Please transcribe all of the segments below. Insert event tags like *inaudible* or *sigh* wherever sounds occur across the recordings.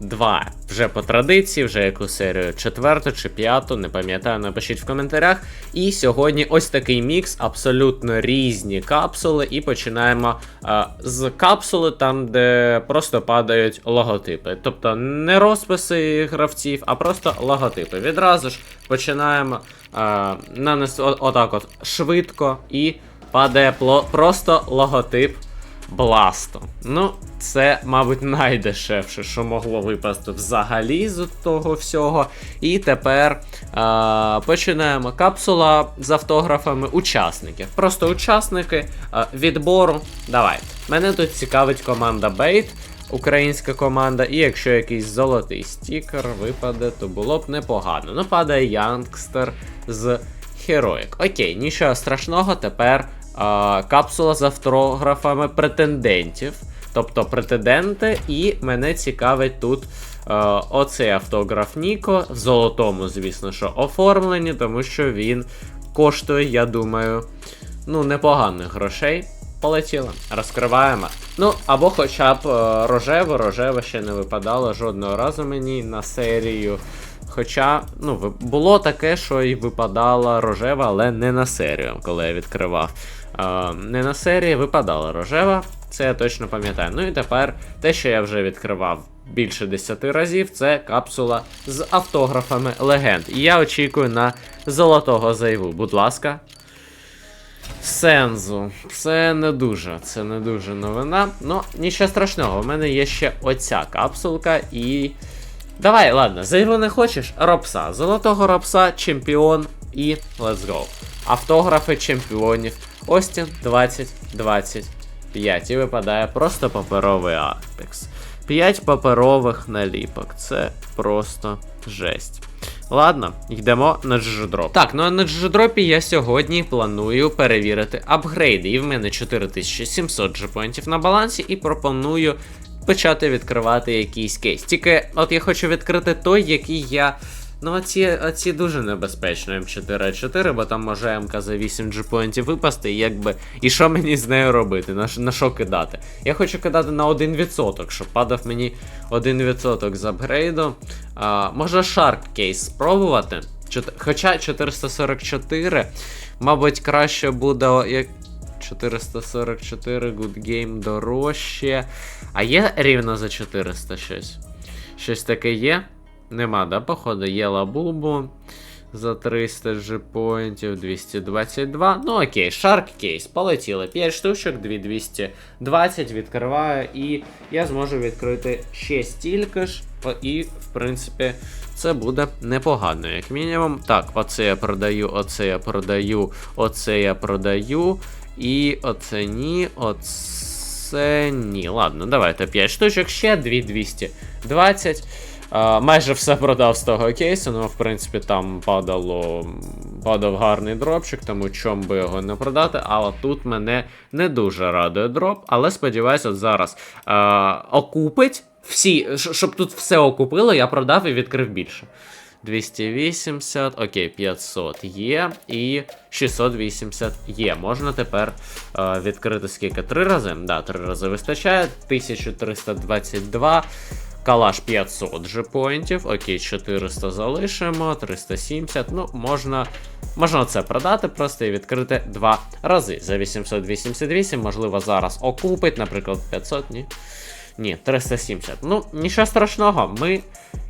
2. Вже по традиції, вже яку серію четверту чи п'яту, не пам'ятаю, напишіть в коментарях. І сьогодні ось такий мікс, абсолютно різні капсули. І починаємо а, з капсули, там, де просто падають логотипи. Тобто не розписи гравців, а просто логотипи. Відразу ж починаємо а, нанести отак от швидко і падає просто логотип. Бласту. Ну, це, мабуть, найдешевше, що могло випасти взагалі з того всього. І тепер а, починаємо капсула з автографами учасників. Просто учасники а, відбору. Давайте. Мене тут цікавить команда Бейт, українська команда, і якщо якийсь золотий стікер випаде, то було б непогано. Ну, падає Янгстер з Heroic. Окей, нічого страшного, тепер капсула з автографами претендентів. Тобто претенденти, і мене цікавить тут е, оцей автограф Ніко в золотому, звісно, що оформлені, тому що він коштує, я думаю, ну, непоганих грошей. Полетіло, розкриваємо. Ну, або хоча б е, рожеве, рожеве ще не випадало жодного разу мені на серію. Хоча, ну, було таке, що і випадала рожева, але не на серію, коли я відкривав. Не на серії випадала рожева, це я точно пам'ятаю. Ну і тепер те, що я вже відкривав більше 10 разів, це капсула з автографами легенд. І я очікую на золотого зайву. Будь ласка. Сензу. Це не дуже, це не дуже новина. Ну, нічого страшного, у мене є ще оця капсулка і. Давай, ладно, зайву не хочеш? Робса. Золотого робса, чемпіон і let's go. Автографи чемпіонів. Остін 2025. І випадає просто паперовий Арктекс. 5 паперових наліпок. Це просто жесть. Ладно, йдемо на GGDrop. Так, ну а на GGDrop я сьогодні планую перевірити апгрейди. І в мене 4700 джепоінтів на балансі, і пропоную почати відкривати якийсь кейс. Тільки от я хочу відкрити той, який я. Ну, оці, оці дуже небезпечно М4А4, бо там може МК за 8 джепоінтів випасти, і якби. І що мені з нею робити? На, на що кидати? Я хочу кидати на 1%, щоб падав мені 1% з апгрейду. А, може Shark кейс спробувати. Чот- Хоча 444, мабуть, краще буде як 444 Good Game дорожче. А є рівно за 400 щось? Щось таке є? Нема, да, походу, є лабубу. За 300 джепоінтів, 222. Ну окей, Shark кейс, полетіли. 5 штучок, 2220 відкриваю, і я зможу відкрити ще стільки ж. І, в принципі, це буде непогано, як мінімум. Так, оце я продаю, оце я продаю, оце я продаю. І оце ні, оце ні. Ладно, давайте 5 штучок, ще 2220. Майже все продав з того кейсу, ну, в принципі, там падало, падав гарний дропчик, тому чом би його не продати. Але тут мене не дуже радує дроп. Але сподіваюся, от зараз а, окупить всі, щоб тут все окупило, я продав і відкрив більше. 280, окей, 500 є, і 680 є. Можна тепер е, відкрити скільки? Три рази? Да, три рази вистачає. 1322. Калаш 500 же поінтів, окей, 400 залишимо, 370. Ну, можна можна це продати просто і відкрити два рази. За 888, можливо, зараз окупить, наприклад, 500, ні. Ні, 370. Ну, нічого страшного, ми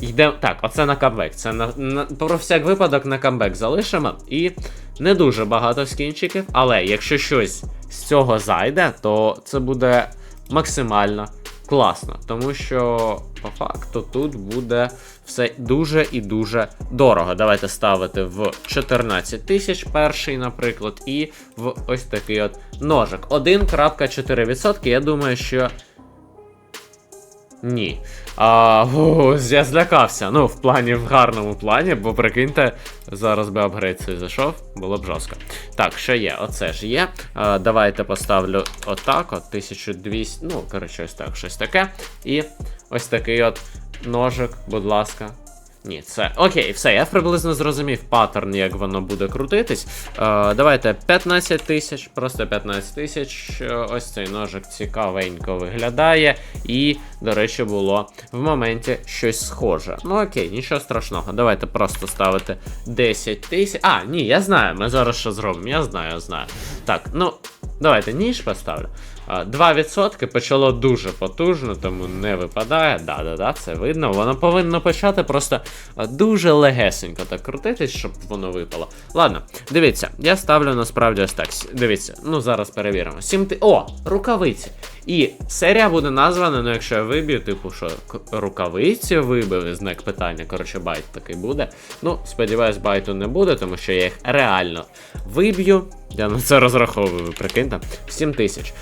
йдемо. Так, оце на камбек. Це на, на про всяк випадок на камбек залишимо. І не дуже багато скінчиків, але якщо щось з цього зайде, то це буде максимально класно. Тому що по факту тут буде все дуже і дуже дорого. Давайте ставити в 14 тисяч перший, наприклад, і в ось такий от ножик. 1.4%. Я думаю, що Ні. А, *laughs* о, я злякався. Ну, в плані, в гарному плані, бо прикиньте, зараз би апгрейд цей зайшов, було б жорстко. Так, що є? Оце ж є. А, давайте поставлю отак, от 1200. Ну, коротше, ось так, щось таке. І ось такий от ножик, будь ласка. Ні, це окей, все, я приблизно зрозумів паттерн, як воно буде крутитись. Е, давайте 15 тисяч, просто 15 тисяч. Е, Ось цей ножик цікавенько виглядає. І, до речі, було в моменті щось схоже. Ну окей, нічого страшного. Давайте просто ставити 10 тисяч. А, ні, я знаю, ми зараз що зробимо. Я знаю, я знаю. Так, ну, давайте ніж поставлю. А, 2% почало дуже потужно, тому не випадає. Да-да-да, це видно. Воно повинно почати просто дуже легесенько так крутитись, щоб воно випало. Ладно, дивіться, я ставлю насправді ось так. Дивіться, ну зараз перевіримо. 7 ти... О, рукавиці. І серія буде названа, ну якщо я виб'ю, типу, що рукавиці вибив, знак питання. Коротше, байт такий буде. Ну, сподіваюсь, байту не буде, тому що я їх реально виб'ю. Я на це розраховую, прикиньте. 7 тисяч.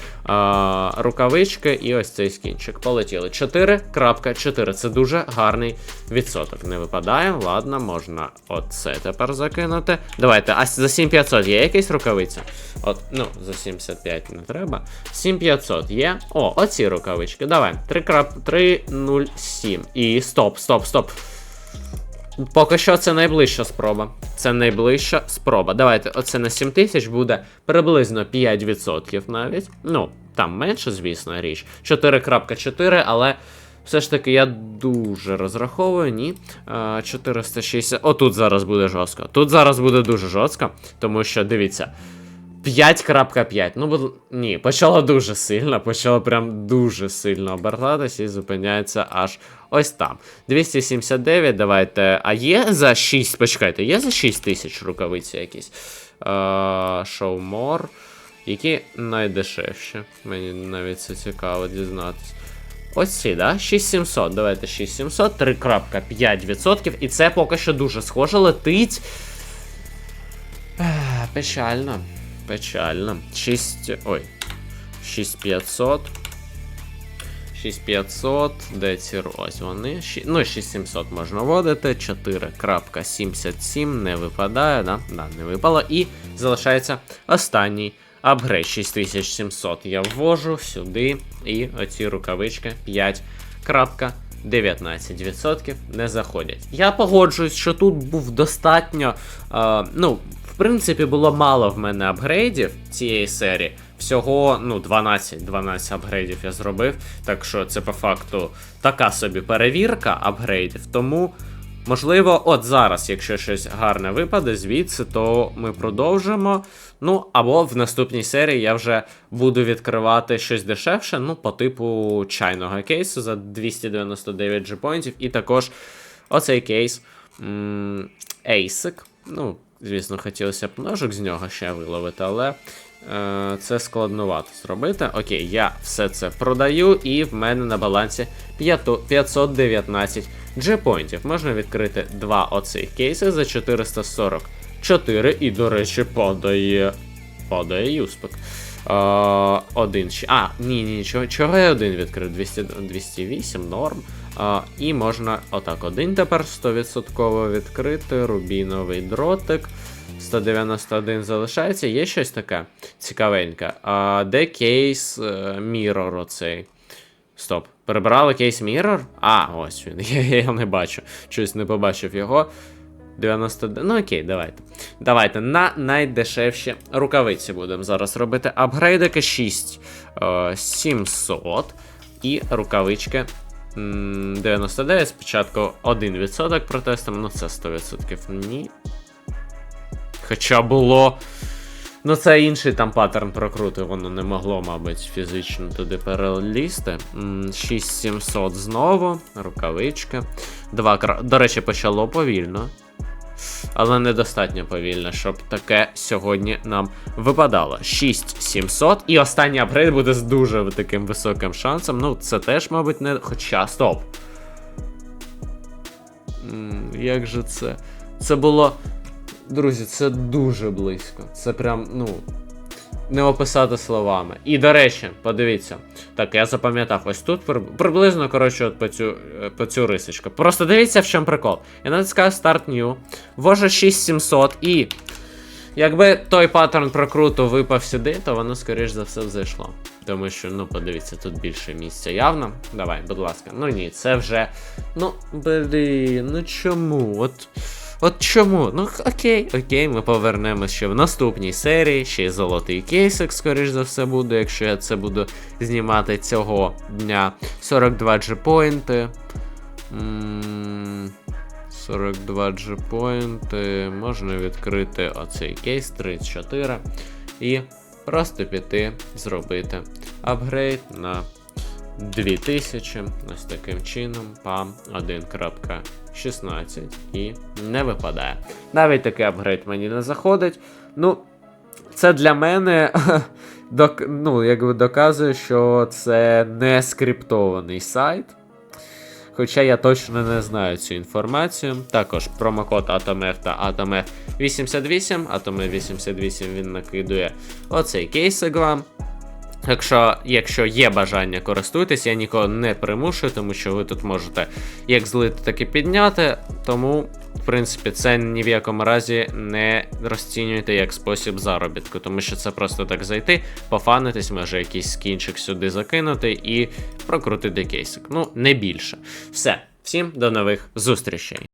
Рукавички і ось цей скінчик. Полетіли. 4.4. Це дуже гарний відсоток. Не випадає. Ладно, можна оце тепер закинути. Давайте, а за 7500 є якась рукавиця? От, ну, за 75 не треба. 7500 є. О, оці рукавички. Давай. 3.307. І стоп, стоп, стоп. Поки що це найближча спроба. Це найближча спроба. Давайте, оце на 7 тисяч буде приблизно 5% навіть. Ну, там менше, звісно, річ. 4.4, але все ж таки я дуже розраховую, ні. 460. О, тут зараз буде жорстко. Тут зараз буде дуже жорстко, тому що дивіться. 5.5. Ну, буд... ні, почало дуже сильно, почало прям дуже сильно обертатися і зупиняється аж ось там. 279, давайте. А є за 6, почекайте, є за 6 тисяч рукавиці якісь? More. Які найдешевші? Мені навіть це цікаво дізнатись. Ось ці, да? 6700. Давайте 6700, 3.5%. І це поки що дуже схоже летить. Печально. Печально. 6. Ой. 6500. 6500. Де ці ось вони? Ну, 6700 можна вводити. 4.77 не випадає, да? Да, не випало. І залишається останній апгрейд 6700. Я ввожу сюди. І оці рукавички 5.19% не заходять. Я погоджуюсь, що тут був достатньо. Е, ну, в принципі, було мало в мене апгрейдів цієї серії. Всього ну, 12 12 апгрейдів я зробив. Так що це по факту така собі перевірка апгрейдів. Тому, можливо, от зараз, якщо щось гарне випаде звідси, то ми продовжимо. Ну, або в наступній серії я вже буду відкривати щось дешевше, ну, по типу чайного кейсу за 299 джипоінтів. І також оцей кейс м- ASIC. Ну, звісно, хотілося б ножик з нього ще виловити, але е, це складновато зробити. Окей, я все це продаю, і в мене на балансі 519 джипоінтів. Можна відкрити два оцих кейси за 444, і, до речі, падає. Падає юспик. Е, один ще. А, ні, ні, чого, я один відкрив? 200, 208, норм. А, і можна отак один тепер 100% відкрити. Рубіновий дротик. 191 залишається. Є щось таке цікавеньке. А, де кейс е, Mirror оцей? Стоп. Перебрали кейс Mirror? А, ось він. *laughs* Я, я не бачу. Щось не побачив його. 90. Ну окей, давайте. Давайте на найдешевші рукавиці будемо зараз робити. Апгрейдики 6 е, 700 і рукавички 99. Спочатку 1% протестом, ну це 100% ні. Хоча було. Ну, це інший там паттерн прокрути, воно не могло, мабуть, фізично туди перелізти. 6700 знову, рукавички. Два кра... До речі, почало повільно. Але недостатньо повільно, щоб таке сьогодні нам випадало. 6700. І останній апгрейд буде з дуже таким високим шансом. Ну, це теж, мабуть, не. Хоча, стоп. Як же це? Це було. Друзі, це дуже близько. Це прям, ну. Не описати словами. І до речі, подивіться. Так, я запам'ятав, ось тут приблизно, коротше, от по цю, е, по цю рисочку. Просто дивіться, в чому прикол. Я натискаю Start New, ввожу 6700 і. Якби той паттерн прокруту випав сюди, то воно, скоріш за все, взайшло. Тому що, ну, подивіться, тут більше місця явно. Давай, будь ласка. Ну ні, це вже. Ну, блін, ну чому? От. От чому? Ну окей, окей, ми повернемось ще в наступній серії. Ще й золотий кейсик, скоріш за все, буде, якщо я це буду знімати цього дня. 42 джепоінти. М, 42 джепоінти. Можна відкрити оцей кейс 34 і просто піти зробити апгрейд на 2000. Ось таким чином. Пам 1.16 і не випадає. Навіть такий апгрейд мені не заходить. Ну, це для мене *laughs* док, ну, якби доказує, що це не скриптований сайт. Хоча я точно не знаю цю інформацію. Також промокод AtomF та AtomF 88. AtomF 88 він накидує оцей кейсик вам. Якщо, якщо є бажання користуйтесь, я нікого не примушую, тому що ви тут можете як злити, так і підняти. Тому, в принципі, це ні в якому разі не розцінюйте як спосіб заробітку, тому що це просто так зайти, пофанитись, може якийсь скінчик сюди закинути і прокрутити кейсик. Ну, не більше. Все, всім до нових зустрічей.